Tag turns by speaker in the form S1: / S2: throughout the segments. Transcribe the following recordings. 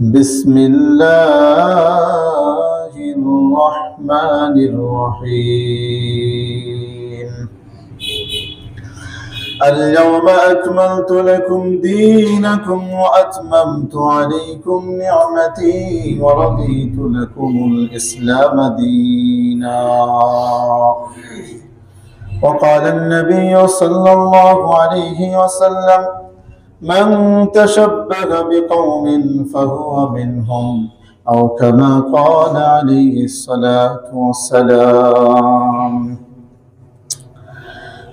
S1: بسم الله الرحمن الرحيم. اليوم أكملت لكم دينكم وأتممت عليكم نعمتي ورضيت لكم الإسلام دينا. وقال النبي صلى الله عليه وسلم من تشبه بقوم فهو منهم أو كما قال عليه الصلاة والسلام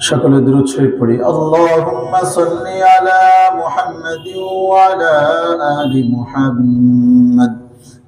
S1: সকলে দূরত শরীফ পড়ি আল্লাহুম্মা সাল্লি আলা মুহাম্মাদিন ওয়া আলা আলি মুহাম্মাদ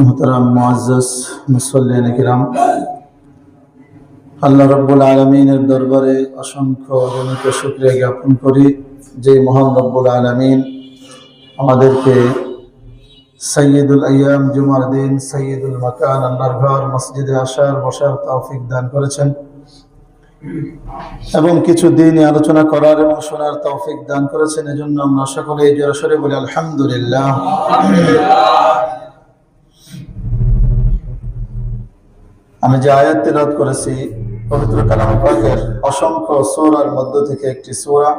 S1: মোহতারাম মোয়াজ্জাস মুসল্লিন কিরাম, আল্লাহ রব্বুল আলমিনের দরবারে অসংখ্য অগণিত শুক্রিয়া জ্ঞাপন করি যে মহান রব্বুল আলমিন আমাদেরকে সৈয়দুল আয়াম, জুমার দিন সৈয়দুল মাকান আল্লাহর ঘর, মসজিদে আসার, বসার তৌফিক দান করেছেন এবং কিছু দিন আলোচনা করার এবং শোনার তৌফিক দান করেছেন। এজন্য আমরা সকলে জোরাসরে বলি, আলহামদুলিল্লাহ। আমি যে আয়াত তেলাওয়াত করেছি, পবিত্র কালাম পাকের অসংখ্য সূরার মধ্য থেকে একটি সূরা,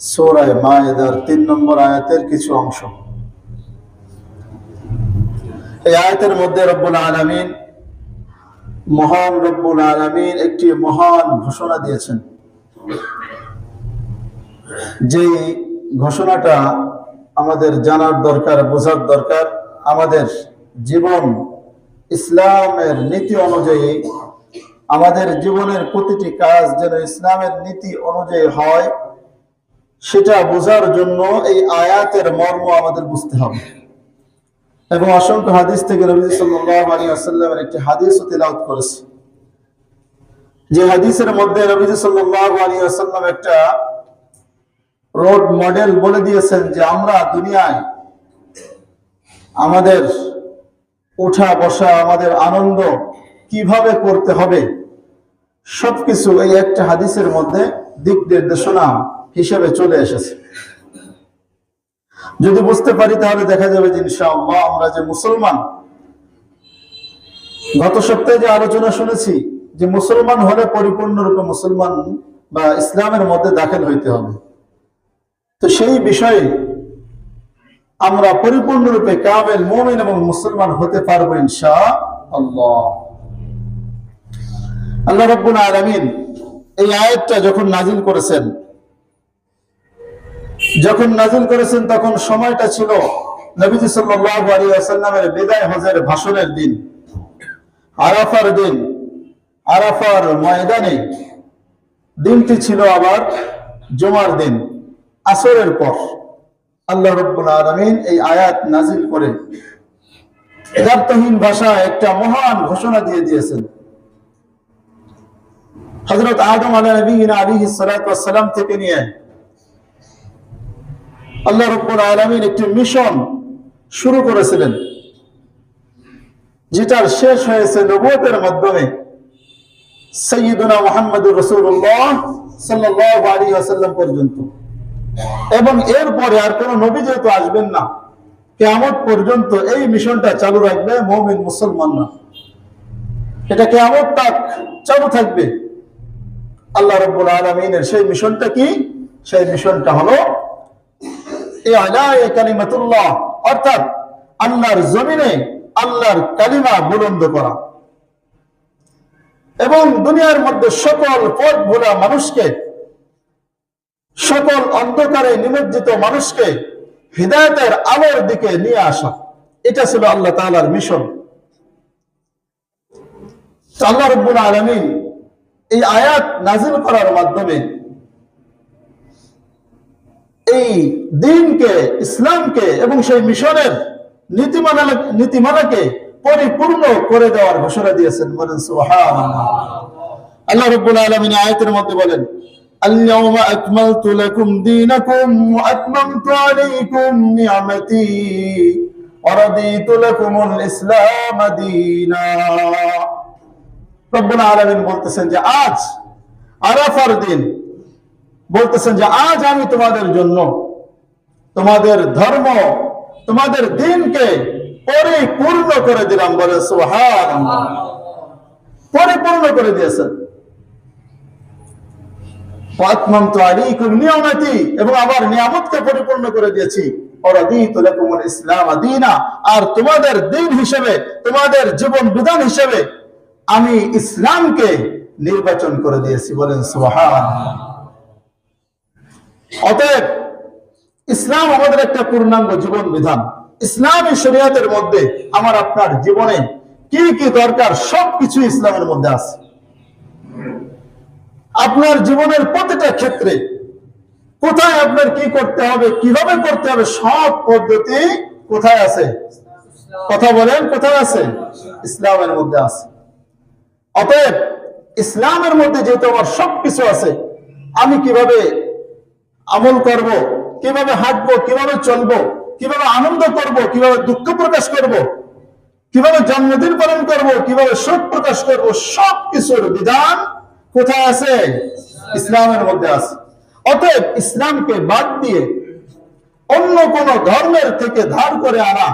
S1: সূরায়ে মায়েদার তিন নম্বর আয়াতের কিছু অংশ। এই আয়াতের মধ্যে রব্বুল আলামিন, মহান রব্বুল আলামিন একটি মহান ঘোষণা দিয়েছেন। যে ঘোষণাটা আমাদের জানার দরকার, বোঝার দরকার, আমাদের জীবন ইসলামের নীতি অনুযায়ী আমাদের জীবনের প্রতিটি কাজ যেন ইসলামের নীতি অনুযায়ী হয়, সেটা বোঝার জন্য এই আয়াতের মর্ম আমাদের বুঝতে হবে। এবং অসংখ্য হাদিস থেকে ওয়াসাল্লামের একটি হাদিস করেছে। যে হাদিসের মধ্যে আলাইহি ওয়াসাল্লাম একটা রোড মডেল বলে দিয়েছেন যে আমরা দুনিয়ায় আমাদের ওঠা বসা আমাদের আনন্দ কীভাবে করতে হবে? সবকিছু এই একটা হাদিসের মধ্যে দিক নির্দেশনা হিসেবে চলে এসেছে। যদি বুঝতে পারি তাহলে দেখা যাবে যে ইনশাআল্লাহ আমরা যে মুসলমান, গত সপ্তাহে যে আলোচনা শুনেছি যে মুসলমান হলে পরিপূর্ণরূপে মুসলমান বা ইসলামের মধ্যে দাখিল হইতে হবে। তো সেই বিষয়ে আমরা পরিপূর্ণরূপে কামেল মোমিন এবং মুসলমান হতে পারব ইনশা আল্লাহ আল্লাহ রব্বুল আলমিন এই আয়াতটা যখন নাজিল করেছেন, যখন নাজিল করেছেন তখন সময়টা ছিল নবীজি সাল্লাল্লাহু আলাইহি ওয়াসাল্লামের বিদায় হজের ভাষণের দিন। আরাফার দিন, আরাফার ময়দানে। দিনটি ছিল আবার জুমার দিন, আসরের পর। আল্লাহ রব্বুল আলামিন এই আয়াত নাজিল করে এদার্থহীন ভাষায় একটা মহান ঘোষণা দিয়ে দিয়েছেন। হযরত আদম নবীনা আলাইহিস সালাম থেকে নিয়ে আল্লাহ রব্বুল আলামিন একটি মিশন শুরু করেছিলেন, যেটার শেষ হয়েছে নবুয়তের মাধ্যমে। সৈয়দুনা মুহাম্মদুর রাসূলুল্লাহ সাল্লাল্লাহু আলাইহি ওয়াসাল্লাম পর্যন্ত। এবং এরপরে আর কোনো নবী যেহেতু আসবেন না, কিয়ামত পর্যন্ত এই মিশনটা চালু রাখবে মুমিন মুসলমানরা। এটা কিয়ামত তাক চালু থাকবে। আল্লাহ রাব্বুল আলামিনের সেই মিশনটা কি? সেই মিশনটা হলো কালিমাতুল্লাহ, অর্থাৎ আল্লাহর জমিনে আল্লাহর কালিমা বুলন্দ করা। এবং দুনিয়ার মধ্যে সকল পথ ভোলা মানুষকে সকল অন্ধকারে নিমজ্জিত মানুষকে হৃদায়তের আলোর দিকে নিয়ে আসা। এটা ছিল আল্লাহ তাআলার মিশন। এই আয়াত নাজিল করার মাধ্যমে এই দিনকে, ইসলামকে এবং সেই মিশনের নীতিমালা নীতিমালাকে পরিপূর্ণ করে দেওয়ার ঘোষণা দিয়েছেন। বলেন সুবহানাল্লাহ। আল্লাহ রাব্বুল আলামিন আয়াতের মধ্যে বলেন اليوم أكملت لكم دينكم وأتممت عليكم نعمتي ورضيت لكم الإسلام دينا রব্বুল আলামিন বলতেছেন যে আজ আরাফার দিন বলতেছেন যে আজ আমি তোমাদের জন্য তোমাদের ধর্ম তোমাদের দিনকে পরিপূর্ণ করে দিলাম বলে সুহান পরিপূর্ণ করে দিয়েছেন ওয়াতমামতু আলাইকুম নিয়ামতি এবং আমার নিয়ামতকে পরিপূর্ণ করে দিয়েছি। ইসলাম আর তোমাদের দিন হিসেবে, তোমাদের জীবন বিধান হিসেবে আমি ইসলামকে নির্বাচন করে দিয়েছি বলেন অতএব ইসলাম আমাদের একটা পূর্ণাঙ্গ জীবন বিধান। ইসলামী শরীয়তের মধ্যে আমার আপনার জীবনে কি কি দরকার সবকিছু ইসলামের মধ্যে আছে। আপনার জীবনের প্রতিটা ক্ষেত্রে কোথায় আপনার কি করতে হবে, কীভাবে করতে হবে, সব পদ্ধতি কোথায় আছে? কথা বলেন, কোথায় আছে? ইসলামের মধ্যে আছে। অতএব ইসলামের মধ্যে যেহেতু আমার সবকিছু আছে, আমি কীভাবে আমল করব, কীভাবে হাঁটবো, কীভাবে চলবো, কীভাবে আনন্দ করব, কীভাবে দুঃখ প্রকাশ করব, কীভাবে জন্মদিন পালন করব, কীভাবে শোক প্রকাশ করব সব কিছুর বিধান কোথায় আছে? ইসলামের মধ্যে আছে। অতএব ইসলামকে বাদ দিয়ে অন্য কোন ধর্মের থেকে ধার করে আনা,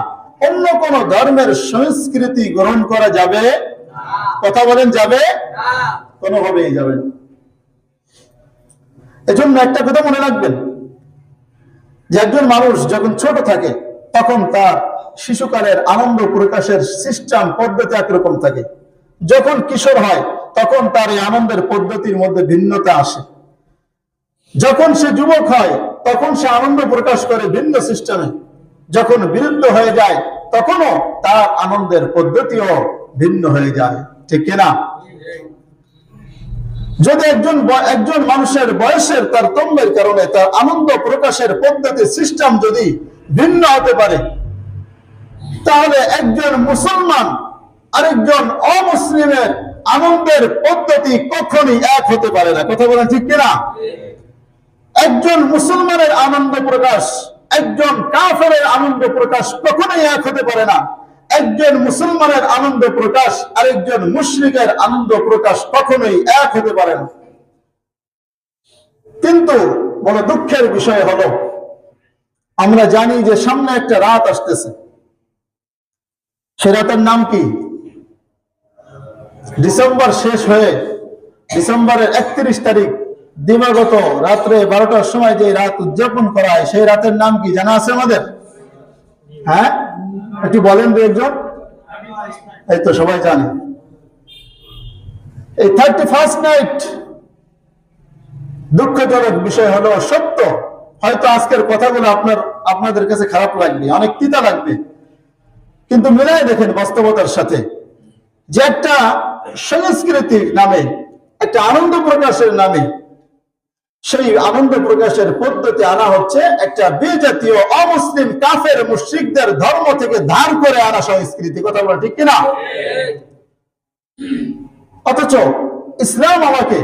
S1: অন্য কোন ধর্মের সংস্কৃতি গ্রহণ করা যাবে কথা বলেন, যাবে কোনোভাবেই যাবে এজন্য একটা কথা মনে রাখবেন। যে একজন মানুষ যখন ছোট থাকে, তখন তার শিশুকালের আনন্দ প্রকাশের সিস্টেম পদ্ধতি একরকম থাকে। যখন কিশোর হয় তখন তার এই আনন্দের পদ্ধতির মধ্যে ভিন্নতা আসে। যখন সে যুবক হয়, তখন সে আনন্দ প্রকাশ করে ভিন্ন সিস্টেমে। যখন বিরুদ্ধ হয়ে যায়, তখনও তার আনন্দের পদ্ধতিও ভিন্ন হয়ে যায়। ঠিক কিনা? যদি একজন একজন মানুষের বয়সের তার তম্বের কারণে তার আনন্দ প্রকাশের পদ্ধতি, সিস্টেম যদি ভিন্ন হতে পারে, তাহলে একজন মুসলমান আরেকজন অমুসলিমের আনন্দের পদ্ধতি কখনই এক হতে পারে না। কথা বলেন ঠিক কিনা? একজন মুসলমানের আনন্দ প্রকাশ, একজন কাফেরের আনন্দ প্রকাশ কখনোই এক হতে পারে না। একজন মুসলমানের আনন্দ প্রকাশ, আরেকজন মুশরিকের আনন্দ প্রকাশ কখনোই এক হতে পারে না। কিন্তু বড় দুঃখের বিষয় হলো, আমরা জানি যে সামনে একটা রাত আসতেছে। সে রাতের নাম কি? ডিসেম্বর শেষ হয়ে ডিসেম্বরের একত্রিশ তারিখ দিবাগত রাত্রে বারোটার সময় যে রাত উদযাপন করা হয়, সেই রাতের নাম কি জানা আছে আমাদের? হ্যাঁ? একটু বলেন দু একজন। এই তো সবাই জানে। এই থার্টি ফার্স্ট নাইট দুঃখজনক বিষয় হলো সত্য। হয়তো আজকের কথাগুলো আপনার, আপনাদের কাছে খারাপ লাগবে, অনেক তিতা লাগবে। কিন্তু মিলাই দেখেন বাস্তবতার সাথে। যে একটা সংস্কৃতির নামে, একটা আনন্দ প্রকাশের নামে, সেই আনন্দ প্রকাশের পদ্ধতি আনা হচ্ছে একটা বিজাতীয় অমুসলিম কাফের মুশ্রিকদের ধর্ম থেকে ধার করে আনা সংস্কৃতি। কথা বলা ঠিক কিনা? অথচ ইসলাম আমাকে,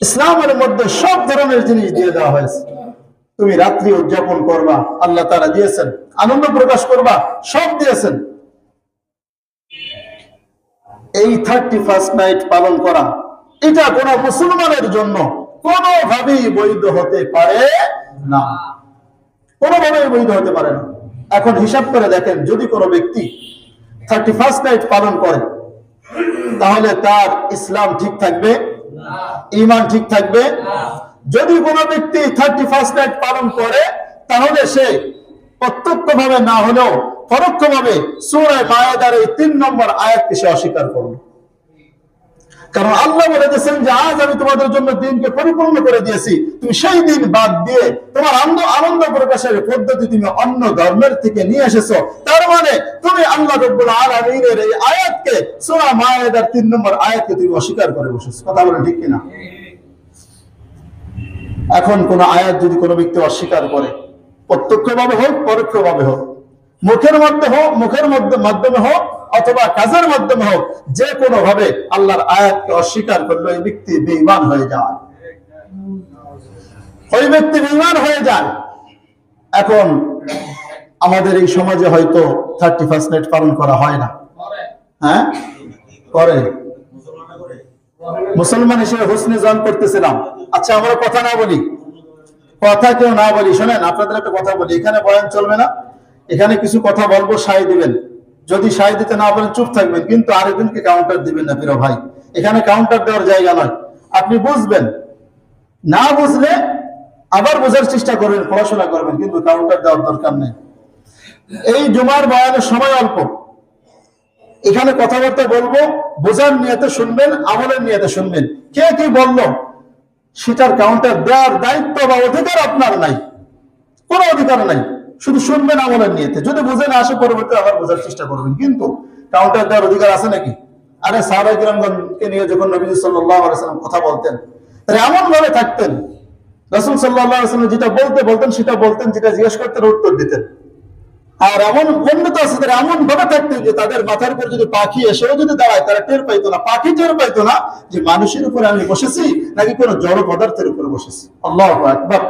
S1: ইসলামের মধ্যে সব ধরনের জিনিস দিয়ে দেওয়া হয়েছে। তুমি রাত্রি উদযাপন করবা, আল্লাহ তারা দিয়েছেন। আনন্দ প্রকাশ করবা, সব দিয়েছেন। এই থার্টি ফার্স্ট নাইট পালন করা। এটা কোন মুসলমানের জন্য কোনোভাবেই বৈধ হতে পারে না। কোনোভাবেই বৈধ হতে পারে না। এখন হিসাব করে দেখেন, যদি কোনো ব্যক্তি থার্টি ফার্স্ট নাইট পালন করে, তাহলে তার ইসলাম ঠিক থাকবে? ইমান ঠিক থাকবে? যদি কোনো ব্যক্তি থার্টি ফার্স্ট নাইট পালন করে, তাহলে সে প্রত্যক্ষ ভাবে না হলেও পরোক্ষ ভাবে সুরায় মায়াদার এই তিন নম্বর আয়াতকে সে অস্বীকার করবে কারণ আল্লাহ বলে দিয়েছেন যে, আজ আমি তোমাদের জন্য দিনকে পরিপূর্ণ করে দিয়েছি। তুমি সেই দিন বাদ দিয়ে তোমার আনন্দ আনন্দ প্রকাশের পদ্ধতি তুমি অন্য ধর্মের থেকে নিয়ে এসেছ। তার মানে তুমি আল্লাহ রব্বুল আলামিনের এই আয়াতকে সূরা মায়েদার তিন নম্বর আয়াতকে তুমি অস্বীকার করে বসেছো। কথা বলে ঠিক কিনা? এখন কোন আয়াত যদি কোনো ব্যক্তি অস্বীকার করে, প্রত্যক্ষভাবে হোক, পরোক্ষভাবে হোক মুখের মধ্যে হোক, মুখের মধ্যে মাধ্যমে হোক, অথবা কাজের মাধ্যমে হোক, যে কোনো ভাবে আল্লাহর আয়াতকে অস্বীকার করলে, এই ব্যক্তি বেঈমান হয়ে যায়। ওই ব্যক্তি বেঈমান হয়ে যায়। এখন আমাদের এই সমাজে হয়তো থার্টি ফার্স্ট নাইট পালন করা হয় না। হ্যাঁ? করে। মুসলমান হিসেবে হোসনে জন করতেছিলাম। আচ্ছা আমরা কথা না বলি। কথা কেউ না বলি। শোনেন, আপনাদের একটা কথা বলি। এখানে বয়ান চলবে না। এখানে কিছু কথা বলব সাই দিবেন। যদি সাই দিতে না বলেন চুপ থাকবেন। কিন্তু আরেকজনকে কাউন্টার দিবেন না, প্রিয় ভাই। এখানে কাউন্টার দেওয়ার জায়গা নয়। আপনি বুঝবেন। না বুঝলে আবার বোঝার চেষ্টা করবেন, পড়াশোনা করবেন, কিন্তু কাউন্টার দেওয়ার দরকার নেই। এই জুমার বয়ানের সময় অল্প। এখানে কথাবার্তা বলব, বোঝার নিয়তে শুনবেন, আমলের নিয়তে শুনবেন। কে কি বলল, সেটার কাউন্টার দেওয়ার দায়িত্ব বা অধিকার আপনার নাই। কোনো অধিকার নাই। শুধু শুনবেন আমলের নিয়তে। যদি বুঝে না আসে পরবর্তী আবার বোঝার চেষ্টা করবেন। কিন্তু কাউন্টার দেওয়ার অধিকার আছে নাকি? আরে সাহাবাই কিরামগণকে নিয়ে যখন নবীজি আলাইসাল্লাম কথা বলতেন, তাহলে এমন ভাবে থাকতেন, রসুল সাল্লাহ যেটা বলতে বলতেন, সেটা বলতেন, যেটা জিজ্ঞেস করতেন, উত্তর দিতেন। আর এমন বন্ধুতা আছে তারা এমন ভাবে থাকতেন যে তাদের মাথার উপর যদি পাখি এসেও যদি দাঁড়ায়, তারা টের পাইতো না, পাখি টের পাইতো না যে মানুষের উপরে আমি বসেছি নাকি কোনো জড় পদার্থের উপরে বসেছি। আল্লাহ একবার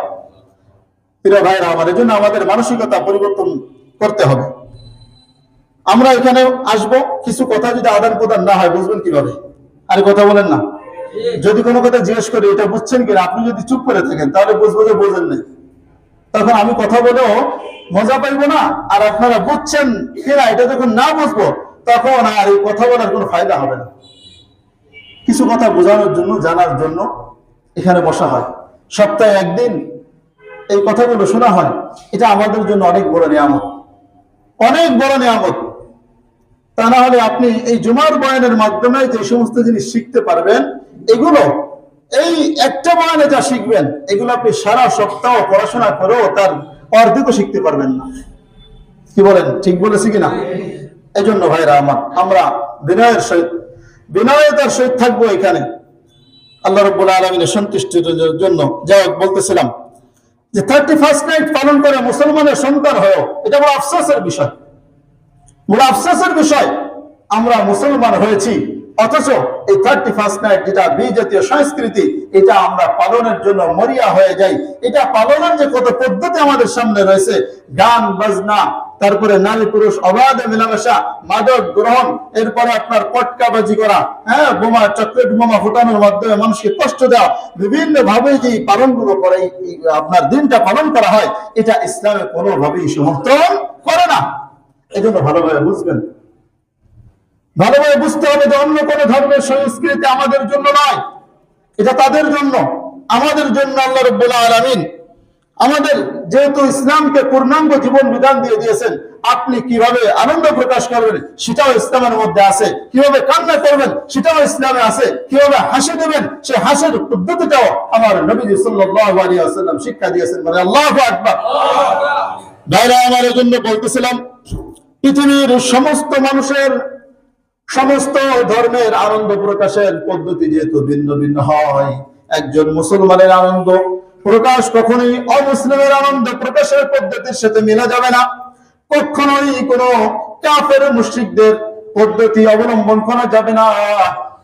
S1: প্রিয় ভাইরা আমার জন্য আমাদের মানসিকতা পরিবর্তন করতে হবে। আমরা এখানে আসব, কিছু কথা যদি আদান প্রদান না হয়, বুঝবেন কীভাবে? আরে কথা বলেন না। যদি কোনো কথা জিজ্ঞেস করি, এটা বুঝছেন কিনা? আপনি যদি চুপ করে থাকেন, তাহলে বুঝব যে বোঝেন নাই। তখন আমি কথা বলেও মজা পাইবো না, আর আপনারা বুঝছেন কিনা, এটা যখন না বুঝব, তখন আর এই কথা বলার কোনো ফায়দা হবে না। কিছু কথা বোঝানোর জন্য, জানার জন্য এখানে বসা হয়। সপ্তাহে একদিন এই কথাগুলো শোনা হয়, এটা আমাদের জন্য অনেক বড় নিয়ামত। অনেক বড় নিয়ামত। তা না হলে আপনি এই জুমার বয়ানের মাধ্যমে যে সমস্ত জিনিস শিখতে পারবেন, এগুলো, এই একটা বয়ানে যা শিখবেন, এগুলো আপনি সারা সপ্তাহ পড়াশোনা করেও তার অর্ধেকও শিখতে পারবেন না। কি বলেন, ঠিক বলেছি কিনা? এই জন্য ভাইরা আমার, আমরা বিনয়ের সহিত বিনয়তার সহিত থাকব এখানে। আল্লাহ রব্বুল আলমিনের সন্তুষ্টির জন্য, যাই হোক, বলতেছিলাম। যে থার্টি ফার্স্ট নাইট পালন করে মুসলমানের সন্তান হয়েও, এটা বড় আফসোসের বিষয়। বড় আফসোসের বিষয়, আমরা মুসলমান হয়েছি। অথচ এই থার্টি ফার্স্ট নাইট যেটা বিজাতীয় সংস্কৃতি, এটা আমরা পালনের জন্য মরিয়া হয়ে যাই। এটা পালনের যে কত পদ্ধতি আমাদের সামনে রয়েছে, গান, বাজনা, তারপরে নারী পুরুষ, অবাধে মেলামেশা, মাদক গ্রহণ, এরপরে আপনার পটকাবাজি করা হ্যাঁ বোমা, চকলেট বোমা ফুটানোর মাধ্যমে মানুষকে কষ্ট দেওয়া বিভিন্ন ভাবে যে এই পালনগুলো করে আপনার দিনটা পালন করা হয়, এটা ইসলামে কোনোভাবেই সমর্থন করে না। এই জন্য ভালোভাবে বুঝবেন। ভালোভাবে বুঝতে হবে যে অন্য কোন ধর্মের সংস্কৃতি আমাদের জন্য নয়। এটা তাদের জন্য, আমাদের জন্য আল্লাহ রব্বুল আলামিন। আমাদের যেহেতু ইসলামকে পূর্ণাঙ্গ জীবন বিধান দিয়ে দিয়েছেন, আপনি কীভাবে আনন্দ প্রকাশ করবেন সেটাও ইসলামের মধ্যে আছে। কীভাবে কান্না করবেন সেটাও ইসলামে আছে। কীভাবে হাসি দেবেন সে হাসির পদ্ধতিটাও আমার নবীজি সাল্লাল্লাহু আলাইহি ওয়াসাল্লাম শিক্ষা দিয়েছেন। মানে আল্লাহু আকবার। ভাইরা, আমার জন্য বলতেছিলাম, পৃথিবীর সমস্ত মানুষের সমস্ত ধর্মের আনন্দ প্রকাশের পদ্ধতি যেহেতু ভিন্ন ভিন্ন হয়, একজন মুসলমানের আনন্দ প্রকাশ কখনোই অমুসলিমের আনন্দ প্রকাশের পদ্ধতির সাথে মিলা যাবে না। কখনোই কোনো কাফের মুশরিকদের পদ্ধতি অবলম্বন করা যাবে না।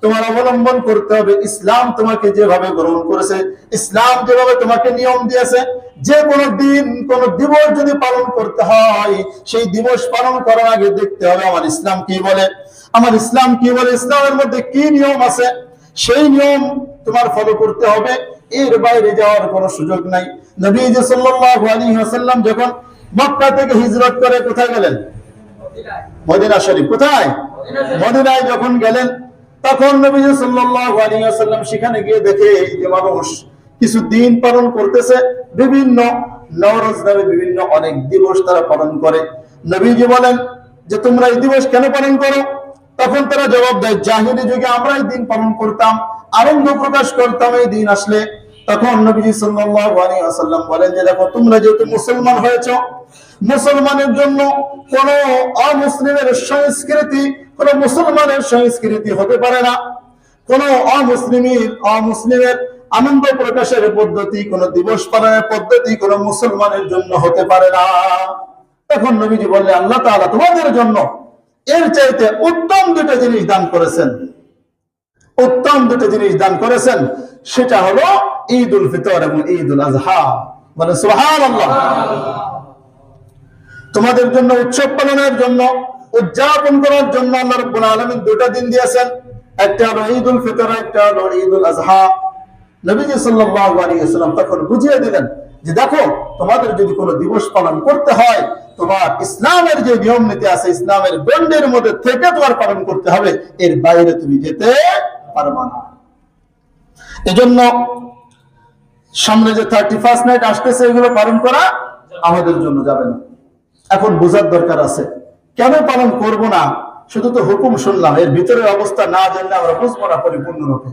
S1: তোমার অবলম্বন করতে হবে। ইসলাম তোমাকে যেভাবে গ্রহণ করেছে, ইসলাম যেভাবে তোমাকে নিয়ম দিয়েছে, যে কোনো দিন, কোন দিবস যদি পালন করতে হয়, সেই দিবস পালন করার আগে দেখতে হবে আমার ইসলাম কি বলে। আমার ইসলাম কি? বলে, ইসলামের মধ্যে কি নিয়ম আছে? সেই নিয়ম তোমার ফলো করতে হবে। এর বাইরে যাওয়ার কোনো সুযোগ নাই। নবী যে সাল্লাল্লাহু আলাইহি যখন মক্কা থেকে হিজরত করে কোথায় গেলেন? মদিনা শরীফ। কোথায়? মদিনায় যখন গেলেন, তখন নবী সাল্লাল্লাহু আলাইহি ওয়াসাল্লাম সেখানে গিয়ে দেখে যে মানুষ কিছু দিন পালন করতেছে, বিভিন্ন নওরোজ নামে বিভিন্ন অনেক দিবস তারা পালন করে। নবীজি বলেন যে, তোমরা এই দিবস কেন পালন করো? তখন তারা জবাব দেয়, জাহিলি যুগে আমরা এই দিন পালন করতাম, আনন্দ প্রকাশ করতাম এই দিন আসলে। তখন নবীজি সাল্লাল্লাহু আলাইহি বলেন যে, দেখো, তোমরা যেহেতু মুসলমান হয়েছো, মুসলমানের জন্য কোন অমুসলিমের সংস্কৃতি, কোন মুসলমানের সংস্কৃতি হতে পারে না। কোন অমুসলিমের অমুসলিমের আনন্দ প্রকাশের পদ্ধতি, কোন দিবস পালনের পদ্ধতি কোন মুসলমানের জন্য হতে পারে না। তখন নবীজি বললেন, আল্লাহ তোমাদের জন্য এর চাইতে উত্তম দুটো জিনিস দান করেছেন। উত্তম দুটো জিনিস দান করেছেন, সেটা হলো ঈদ উল ফিতর এবং ঈদ উল আজহা। বলে সুবহানাল্লাহ। তোমাদের জন্য, উৎসব পালনের জন্য, উদযাপন করার জন্য আল্লাহ রাব্বুল আলামিন দুটো দিন দিয়েছেন। একটা হলো ঈদ উল ফিতর, একটা হলো ঈদ উল আজহা। নবীজি সাল্লাল্লাহু আলাইহি ওয়াসাল্লাম তখন বুঝিয়ে দিলেন যে দেখো, তোমাদের যদি কোনো দিবস পালন করতে হয় তোমার ইসলামের যে নিয়ম নীতি আছে, ইসলামের গণ্ডের মধ্যে থেকে তোমার পালন করতে হবে। এর বাইরে তুমি যেতে পারবা না। এজন্য সামনে যে থার্টি ফার্স্ট নাইট আসতেছে, এগুলো পালন করা আমাদের জন্য যাবে না। এখন বোঝার দরকার আছে, কেন পালন করব না? শুধু তো হুকুম শুনলাম, এর ভিতরের অবস্থা না জানলে আমরা বুঝব না পরিপূর্ণরূপে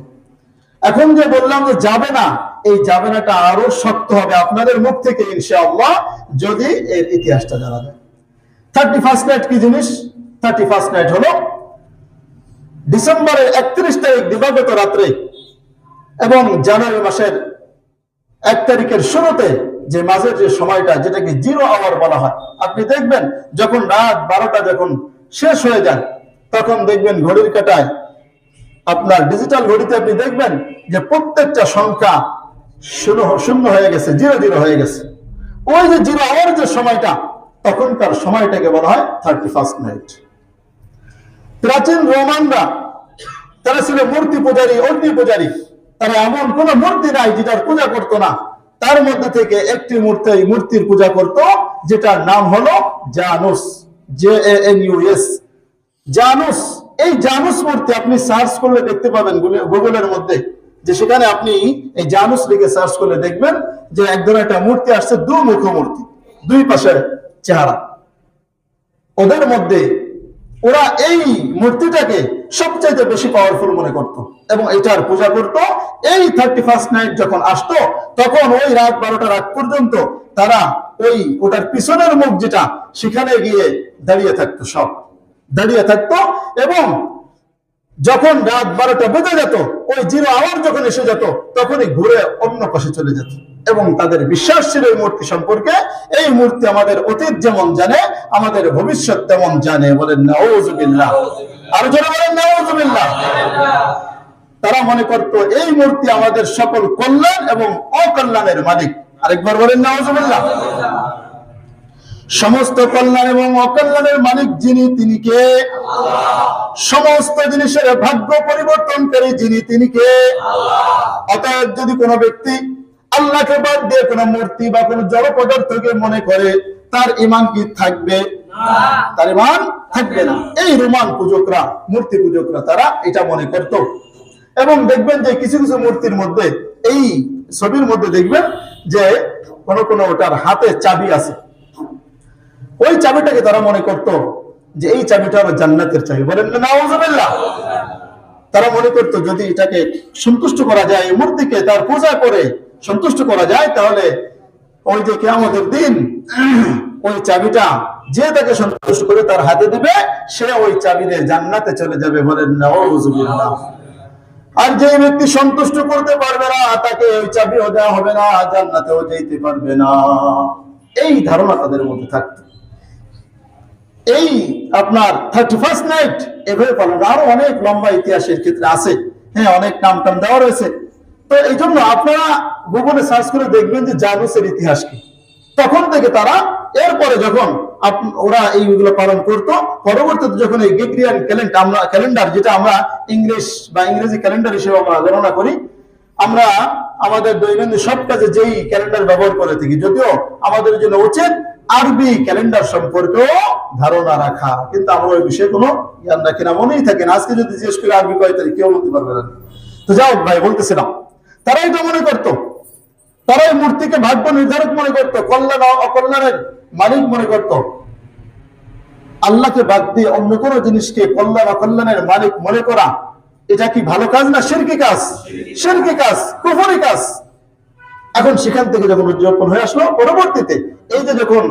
S1: এখন যে বললাম যে যাবে না, এই যাবে নাটা আরও শক্ত হবে আপনাদের মুখ থেকে, ইনশাআল্লাহ, যদি এর ইতিহাসটা জানা যায়। থার্টি ফার্স্ট নাইট কি জিনিস? থার্টি ফার্স্ট নাইট হলো ডিসেম্বরের একত্রিশ তারিখ দিবাগত রাত্রে এবং জানুয়ারি মাসের এক তারিখের শুরুতে যে মাঝের যে সময়টা, যেটাকে জিরো আওয়ার বলা হয়। আপনি দেখবেন, যখন রাত বারোটা যখন শেষ হয়ে যায়, তখন দেখবেন ঘড়ির কাটায় আপনার ডিজিটাল ঘড়িতে আপনি দেখবেন যে প্রত্যেকটা সংখ্যা শূন্য হয়ে গেছে জিরো জিরো হয়ে গেছে। ওই যে জিরো আওয়ার যে সময়টা, তখনকার সময়টাকে বলা হয় থার্টি ফার্স্ট নাইট প্রাচীন রোমানরা, তারা ছিল মূর্তি পূজারী, অগ্নি পূজারী। তারা এমন কোন মূর্তি নাই যেটার পূজা করতো না। তার মধ্যে থেকে একটি মূর্তি মূর্তির পূজা করত, যেটার নাম হলো Janus J N U S Janus. এই জানুস মূর্তি আপনি সার্চ করলে দেখতে পাবেন গুগলের মধ্যে, যে সেখানে আপনি এই জানুস লিখে সার্চ করলে দেখবেন যে একদম একটা মূর্তি আসছে দু মুখ মূর্তি দুই পাশে চেহারা। ওদের মধ্যে ওরা এই মূর্তিটাকে সবচাইতে বেশি পাওয়ারফুল মনে করত এবং এটার পূজা করত। এই থার্টি ফার্স্ট নাইট যখন আসতো, তখন ওই রাত বারোটা রাত পর্যন্ত তারা ওই ওটার পিছনের মুখ যেটা, সেখানে গিয়ে দাঁড়িয়ে থাকতো সব। দাঁড়িয়ে থাকতো এবং যখন রাত বারোটা বেজে যেত, ওই জিরো আওয়ার যখন এসে যেত, তখনই ঘুরে অন্য পাশে চলে যেত। এবং তাদের বিশ্বাস ছিল এই মূর্তি সম্পর্কে, এই মূর্তি আমাদের অতীত যেমন জানে, আমাদের ভবিষ্যৎ তেমন জানে বলেন নাউজুবিল্লাহ। আর যারা বলেন নাউজুবিল্লাহ। তারা মনে করত, এই মূর্তি আমাদের সকল কল্যাণ এবং অকল্যাণের মালিক। আরেকবার বলেন নাউজুবিল্লাহ। সমস্ত কল্যাণ এবং অকল্যাণের মালিক যিনি, তিনি কে? সমস্ত জিনিসের ভাগ্য পরিবর্তনকারী যিনি, তিনি কে? অতএব যদি কোনো ব্যক্তি আল্লাহকে বাদ দিয়ে কোনো মূর্তি বা কোনো জড় পদার্থকে মনে করে, তার ইমান কি থাকবে? তার ইমান থাকবে না। এই রোমান পূজকরা, মূর্তি পূজকরা, তারা এটা মনে করত। এবং দেখবেন যে কিছু কিছু মূর্তির মধ্যে, এই ছবির মধ্যে দেখবেন যে কোন কোন ওটার হাতে চাবি আছে। ওই চাবিটাকে তারা মনে করত যে এই চাবিটা হলো জান্নাতের চাবি। বলেন না তারা মনে করত, যদি এটাকে সন্তুষ্ট করা যায় মূর্তিকে তার পূজা করে সন্তুষ্ট করা যায়, তাহলে ওই যে কেয়ামতের দিন ওই চাবিটা যে তাকে সন্তুষ্ট করে তার হাতে দিবে, সে ওই চাবি দিয়ে জান্নাতে চলে যাবে বলেন, নাউজুবিল্লাহ। আর যে ব্যক্তি সন্তুষ্ট করতে পারবে না, তাকে ওই চাবিও দেওয়া হবে না, জান্নাতেও যেতে পারবে না। এই ধারণা তাদের মধ্যে থাকতো। এই আপনার থার্টি ফার্স্ট নাইট এভাবে পালন আরও অনেক লম্বা ইতিহাসের ক্ষেত্রে আছে। হ্যাঁ অনেক নাম টাম দেওয়া রয়েছে। তো এই জন্য আপনারা গুগলে সার্চ করে দেখবেন যে জানুসের ইতিহাস কি। তখন থেকে তারা এরপরে যখন ওরা এইগুলো পালন করতো, পরবর্তীতে যখন এই গ্রেগরিয়ান ক্যালেন্ডার আমরা ক্যালেন্ডার যেটা আমরা ইংলিশ বা ইংরেজি ক্যালেন্ডার হিসেবে আমরা গণনা করি, আমরা আমাদের দৈনন্দিন সব কাজে যেই ক্যালেন্ডার ব্যবহার করে থাকি, যদিও আমাদের জন্য উচিত আরবি ক্যালেন্ডার সম্পর্কেও ধারণা রাখা। কিন্তু আমরা ওই বিষয়ে কোনো জ্ঞান রাখি না, মনেই থাকে না। আজকে যদি জিজ্ঞেস করে আরবি কয় তারিখ, কেউ বলতে পারবে না। তো যাও ভাই, বলতেছিলাম। তারা এটা মনে করতো। তারা এই মূর্তিকে ভাগ্য নির্ধারক মনে করত, কল্যাণ অকল্যাণের মালিক মনে করত। আল্লাহকে বাদ দিয়ে অন্য কোন জিনিসকে কল্যাণ, অকল্যাণের মালিক মনে করা, এটা কি ভালো কাজ না শিরকি কাজ? শিরকি কাজ, কুফরি কাজ। এখন সেখান থেকে যখন উদযাপন হয়ে আসলো, পরবর্তীতে এই যে যখন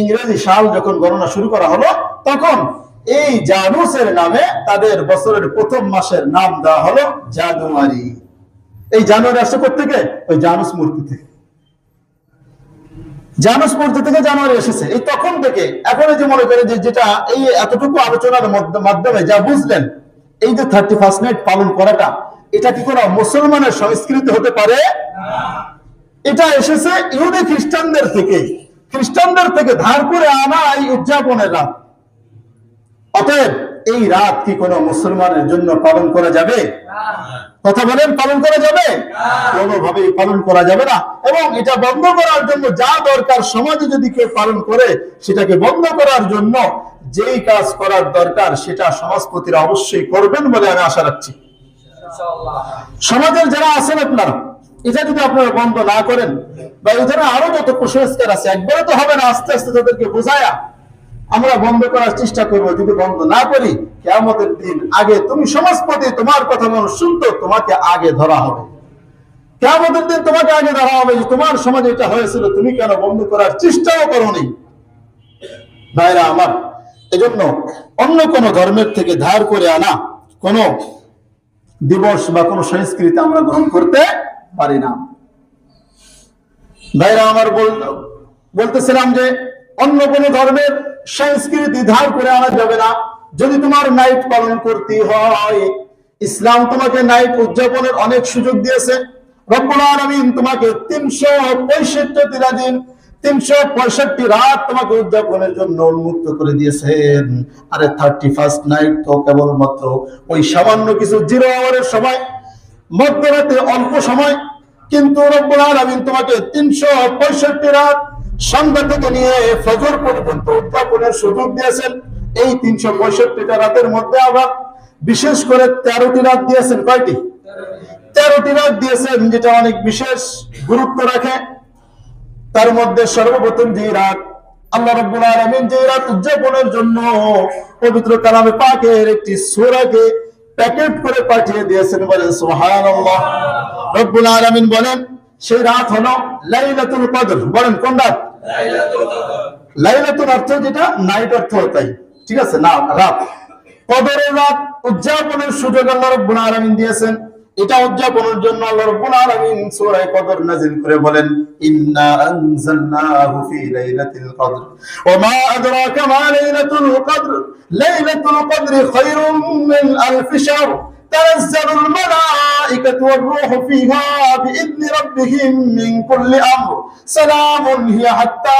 S1: ইংরেজি সাল যখন গণনা শুরু করা হলো, তখন এই জানুসের নামে তাদের বছরের প্রথম মাসের নাম দেওয়া হলো জানুয়ারি। এই জানুয়ারি আসছে থেকে ওই জানুস মূর্তি থেকে। জানুস মূর্তি থেকে জানুয়ারি এসেছে। এই তখন থেকে, এখন যে মনে করে যে যেটা এই এতটুকু আলোচনার মাধ্যমে যা বুঝলেন, এই যে থার্টি ফার্স্ট নাইট পালন করাটা, এটা কি কোনো মুসলমানের সংস্কৃতি হতে পারে? এটা এসেছে ইহুদি খ্রিস্টানদের থেকে খ্রিস্টানদের থেকে ধার করে আনা এই উদযাপনের রাত। অতএব এই রাত কি কোনো মুসলমানের জন্য পালন করা যাবে? কথা বলেন, পালন করা যাবে? কোনোভাবেই পালন করা যাবে না। এবং এটা বন্ধ করার জন্য যা দরকার সমাজে যদি কেউ পালন করে, সেটাকে বন্ধ করার জন্য যেই কাজ করার দরকার, সেটা সমাজপতিরা অবশ্যই করবেন বলে আমি আশা রাখছি। সমাজের যারা আছেন আপনারা এটা যদি আপনারা বন্ধ না করেন, বা এই ধরনের আরও যত কুসংস্কার আছে, একবারে তো হবে না, আস্তে আস্তে তাদেরকে বোঝায়া আমরা বন্ধ করার চেষ্টা করব। যদি বন্ধ না করি কেমতের দিন আগে তুমি সমাজপতি, তোমার কথা মানুষ শুনতো, তোমাকে আগে ধরা হবে। কেমতের দিন তোমাকে আগে ধরা হবে যে তোমার সমাজে এটা হয়েছিল, তুমি কেন বন্ধ করার চেষ্টাও করোনি? ভাইরা আমার, এজন্য অন্য কোন ধর্মের থেকে ধার করে আনা কোন দিবস বা কোন সংস্কৃতি আমরা গ্রহণ করতে পারি না। ভাইরা আমার বলতেছিলাম যে, অন্য কোন ধর্মের সংস্কৃতি ধার করে আনা যাবে না। যদি তোমার নাইট পালন করতে হয়, ইসলাম তোমাকে নাইট উদযাপনের অনেক সুযোগ দিয়েছে। তোমাকে তিনশো তিনশো পঁয়ষট্টি রাত তোমাকে উদযাপনের জন্য উন্মুক্ত করে দিয়েছেন। আরে থার্টি ফার্স্ট নাইট তো কেবলমাত্র ওই সামান্য কিছু জিরো আওয়ারের সময় মধ্যরাতে অল্প সময়, কিন্তু রব্বুল আলামিন তোমাকে তিনশো পঁয়ষট্টি রাত সন্ধ্যা থেকে নিয়ে ফজর পর্যন্ত উদযাপনের সুযোগ দিয়েছেন। এই তিনশো পঁয়ষট্টিটা রাতের মধ্যে আবার বিশেষ করে তেরোটি রাত দিয়েছেন। কয়টি? তেরোটি রাত দিয়েছেন, যেটা অনেক বিশেষ গুরুত্ব রাখে। তার মধ্যে সর্বপ্রথম যে রাত, আল্লাহ রাব্বুল আলামিন যে রাত উদযাপনের জন্য পবিত্র কালামে পাকের একটি সূরাকে প্যাকেট করে পাঠিয়ে দিয়েছেন বলেন সুবহানাল্লাহ। রব্বুল আলামিন বলেন সেই রাত হলো লাইলাতুল কদর। বলেন কোন রাত? লাইলাতুল অর্থ যেটা নাইট অর্থ তাই। ঠিক আছে? না রাত। কদরের রাত উদযাপনের সুযোগ আল্লাহ রব্বুল আলামিন দিয়েছেন। এটা উদযাপনের জন্য আল্লাহ রাব্বুল আলামিন সূরা কদর নাযিল করে বলেন ইন্না আনজালনাহু ফি লাইলাতিল কদর ওয়া মা আদরাকা মা লাইলাতুল কদর লাইলাতুল কদর খায়রুম মিন আলফ শাহর تنزل الملائكة والروح فيها بإذن ربهم من كل أمر سلام هي حتى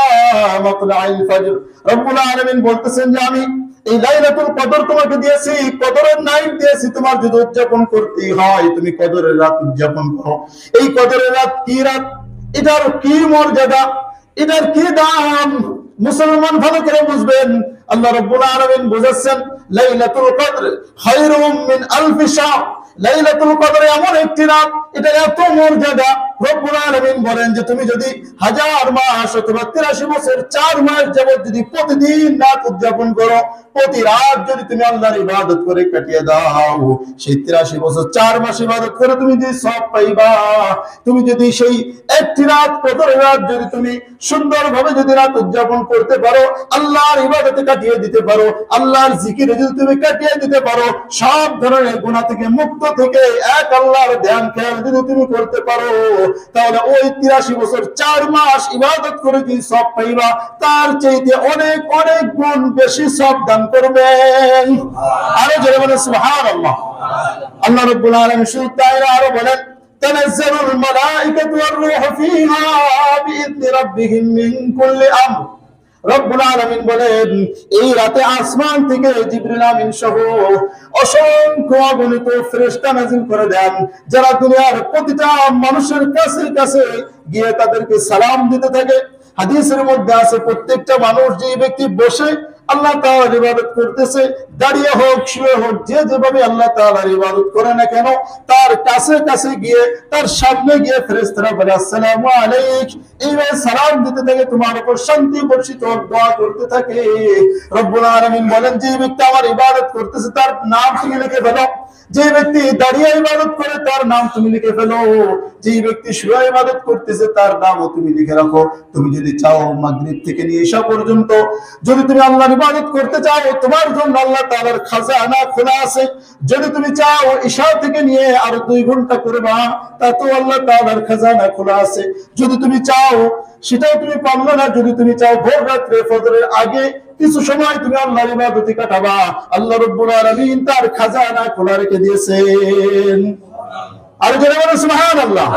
S1: مطلع الفجر رب العالمين বলতেছেন যে আমি এই লাইলাতুল কদর তোমাকে দিয়েছি কদরের নাইট দিয়েছি, তোমার যদি উদযাপন করতে হয়, তুমি কদরের রাত উদযাপন করো। এই কদরের রাত কি রাত? এটার কি মর্যাদা? এটার কি দাম? মুসলমান ভালো করে বুঝবেন। আল্লাহ রাব্বুল আলামিন বুঝাচ্ছেন, লাইলাতুল কদর খায়রুম মিন আলফি শাহর লাইলাতুল কদর এমন একটি রাত, এটা এত মর্যাদা বলেন যে তুমি যদি হাজার মাস অথবা 83 বছর, চার মাস যাবত যদি প্রতিদিন রাত উদযাপন করো, প্রতি রাত যদি তুমি আল্লাহর ইবাদত করে কাটিয়ে দাও, সেই 83 বছর, চার মাস ইবাদত করে তুমি যদি সব পাইবা, তুমি যদি সেই একটি রাত কদর রাত যদি তুমি সুন্দরভাবে যদি রাত উদযাপন করতে পারো, আল্লাহর ইবাদতে কাটিয়ে দিতে পারো, আল্লাহর জিকিরে যদি তুমি কাটিয়ে দিতে পারো, সব ধরনের গুনাহ থেকে মুক্ত থেকে এক আল্লাহর ধ্যান খেয়াল যদি তুমি করতে পারো তাহলে ওই তিরাশি বছর চার মাস ইবাদত করে যদি সব পাইবা তার চাইতে অনেক অনেক গুণ বেশি সব দান করবেন আরো জোরে বলে সুবহানাল্লাহ আল্লাহ রাব্বুল আলামিন শুধু তাই না, আরো বলেন تنزل الملائكة والروح فيها بإذن ربهم من كل أمر অসংখ্য করে দেন, যারা প্রতিটা মানুষের কাছে কাছে গিয়ে তাদেরকে সালাম দিতে থাকে। হাদিসের মধ্যে আছে, প্রত্যেকটা মানুষ যে ব্যক্তি বসে আল্লাহ তালার ইবাদত করতেছে দাঁড়িয়ে হোক শুয়ে হোক যে যেভাবে আল্লাহ তালার ইবাদত করে না কেন তার কাছে কাছে গিয়ে তার সামনে গিয়ে ফেরেশতারা বলে আসসালাম আলাইক। এইভাবে সালাম দিতে থাকে তোমার উপর শান্তি বর্ষিত হোক, দোয়া করতে থাকে। রব্বুল আলামিন বলেন যে ব্যক্তি আমার ইবাদত করতেছে তার নাম তুমি লিখে ফেলো? যে ব্যক্তি দাঁড়িয়ে ইবাদত করে, তার নাম তুমি লিখে ফেলো। যে ব্যক্তি শুয়ে ইবাদত করতেছে, তার নামও তুমি লিখে রাখো। তুমি যদি চাও মাগরিব থেকে নিয়ে এসা পর্যন্ত, যদি তুমি আল্লাহর ইবাদত করতে চাও, তোমার জন্য আল্লাহ তাআলার খাজানা খোলা আছে। যদি তুমি চাও ঈশা থেকে নিয়ে আরও দুই ঘণ্টা করবা তাতেও আল্লাহ তাআলার খাজানা খোলা আছে। যদি তুমি চাও সেটাও তুমি পারল না, যদি তুমি চাও ভোর রাত্রে ফজরের আগে কিছু সময় তুমি আল্লাহর ইবাদতে কাটাবা। আল্লাহ রাব্বুল আলামিন তার খাজানা খোলা রেখে দিয়েছেন। আর যারা বলে, সুবহানাল্লাহ।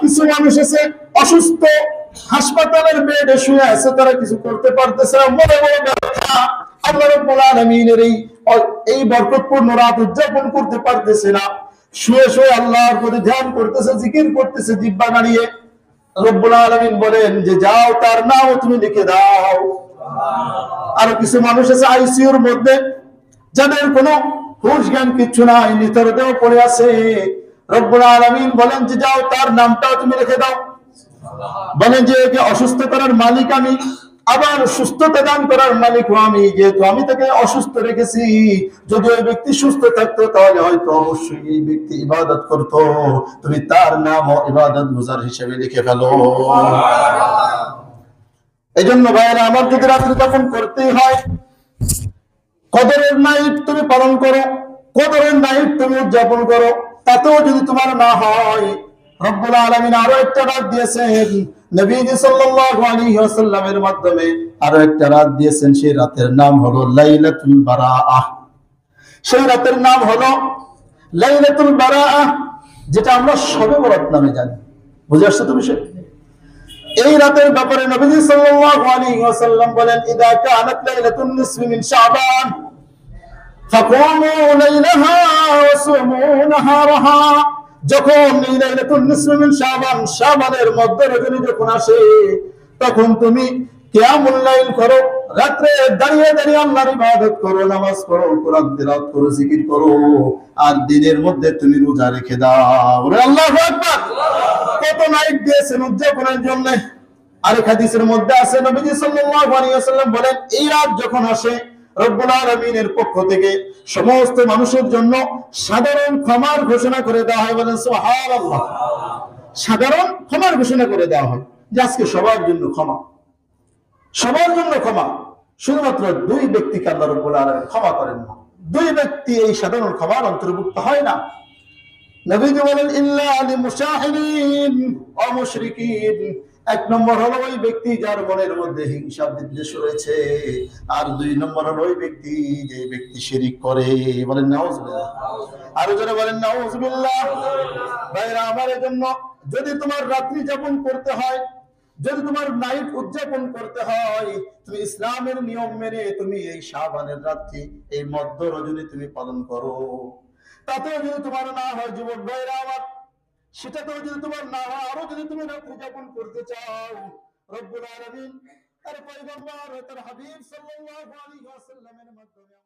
S1: কিছু মানুষ আছে, অসুস্থ, হাসপাতালের বেডে শুয়ে আছে, তারা কিছু করতে পারতেছে না, মনে মনে ব্যথা। আল্লাহ রাব্বুল আলামিনের এই এই বরকতপূর্ণ রাত উদযাপন করতে পারতেছে না। শুয়ে শুয়ে আল্লাহর প্রতি ধ্যান করতেছে, জিকির করতেছে জিব্বা নাড়িয়ে রব্বুল আলমিন বলেন যে, যাও তার নাও তুমি লিখে দাও। আর কিছু মানুষ আছে আইসিউর মধ্যে, যাদের কোনো হুশ জ্ঞান কিচ্ছু নাই নিতরদেও পড়ে আছে। রব্বুল আলমিন বলেন যে, যাও তার নামটাও তুমি লিখে দাও। বলেন যে, একে অসুস্থ করার মালিক আমি। আবার সুস্থতা দান করার মালিক আমি, যেহেতু আমি তাকে অসুস্থ রেখেছি। যদি ওই ব্যক্তি সুস্থ থাকতো, তাহলে হয়তো অবশ্যই এই ব্যক্তি ইবাদত করতো। তুমি তার নাম ও ইবাদত গুজার হিসেবে লিখে ফেলো। এই জন্য ভাইয়েরা, আমার যদি রাত্রি তখন করতেই হয়, কদরের নাইট তুমি পালন করো, কদরের নাইট তুমি উদযাপন করো, তাতেও যদি তোমার না হয়, রব্বুল আলামিন আরও একটা রাত দিয়েছেন নবীজি সাল্লাল্লাহু আলাইহি ওয়াসাল্লামের মাধ্যমে আরও একটা রাত দিয়েছেন, সেই রাতের নাম হলো লাইলাতুল বারাআহ। সেই রাতের নাম হলো লাইলাতুল বারাআহ, যেটা আমরা শবে বরাত নামে জানি। বুঝে আসছো তো বিষয় এই রাতের ব্যাপারে নবীজি সাল্লাল্লাহু আলাইহি ওয়াসাল্লাম বলেন, ইদা কানাত লাইলাতুন নিসফি মিন শাবান, ফাকুমু লাইলাহা ওয়া নাহারাহা মধ্য তুমি দিনের মধ্যে তুমি রোজা রেখে দাও। আল্লাহু কত নাইট দিয়েছেন উদযাপনের জন্য। আরেক হাদিসের মধ্যে আছে, নবীজি সাল্লাল্লাহু আলাইহি ওয়াসাল্লাম বলেন, এই রাত যখন আসে রব্বুল পক্ষ থেকে সমস্ত মানুষের জন্য সাধারণ ক্ষমার ঘোষণা করে দেওয়া হয়। বলেন সাধারণ ক্ষমার ঘোষণা করে দেওয়া হয়। যে আজকে সবার জন্য ক্ষমা। সবার জন্য ক্ষমা। শুধুমাত্র দুই ব্যক্তিকে আল্লাহ রব্বুল আলামিন ক্ষমা করেন না। দুই ব্যক্তি এই সাধারণ ক্ষমার অন্তর্ভুক্ত হয় না। নবীজি বলেন, ইল্লা আলী মুশাহিদিন অমুশরিকিন। এক নম্বর হলো ওই ব্যক্তি যার মনের মধ্যে হিংসা বিদ্বেষ রয়েছে, আর দুই নম্বর হলো ওই ব্যক্তি যে ব্যক্তি শিরিক করে। বলেন, নাউজুবিল্লাহ। আরও জনে বলেন, নাউজুবিল্লাহ। ভাইরা, আমার জন্য যদি তোমার রাত্রি যাপন করতে হয়, যদি তোমার নাইট উদযাপন করতে হয়, তুমি ইসলামের নিয়ম মেনে তুমি এই শাবানের রাত্রি, এই মধ্য রজনী তুমি পালন করো। তাতেও যদি তোমার না হয়, যুবক ভাইরা আমার সেটাতেও যদি তোমার না হয়, আরও যদি তুমি রাত্রি যাপন করতে চাও, রব্বুল আলমিন তার পয়গম্বর, তার হাবিব সাল্লাল্লাহু আলাইহি ওয়াসাল্লামের মাধ্যমে